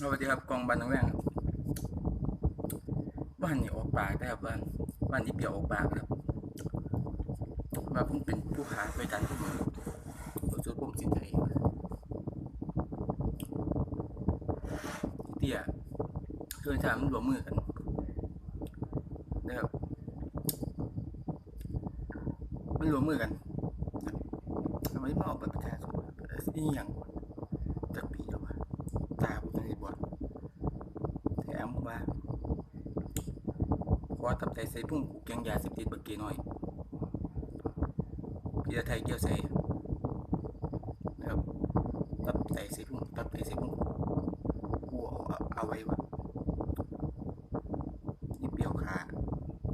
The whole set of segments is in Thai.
สวัสดีครับกองบันนังแวงครับบ้านนี่ออกปากได้ครับบ้านบ้านนี้เปียวออกปากครับว่าผมเป็นผู้หาไปกันทุกมือตัวจุดผมสินใจเตี้ยเพื่อนชามันรวมมือกันนะครับมันรวมมือกันทำไมไมาออกแบบประชาชนนี่อย่างจากปีแล้ววะ ตาผมยังสิบวแถมว่าขอตับไตใส่พุ่งกูแกงยาเสพติดเบักเกน้อยพี่ไทยเกี่ยวใส่นะครับตับไตใส่พุ่งตับไตใส่พุ่งกูเอาเอาเอาไว้วะนี่เปรียวขา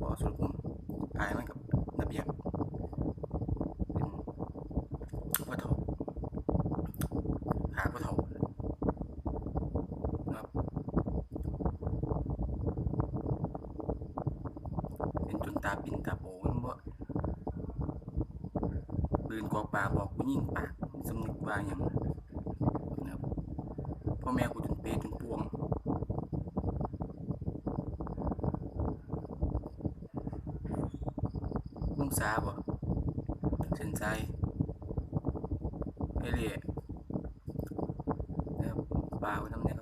บอสุดผมอายมันกับระเบียบเป็นพ่อเฒ่าขาพ่อเฒ่านะครับ เป็นจน ตาปินตาโปนบ่ปืนกอกปาบอกกูยิงปากสำนึกว่าหยังนะครับพ่อแม่กูจนเปจนปวงลุงสาบ่เส้นใจเอเลี่ยนะครับปลาไว้น้ำเนี่ย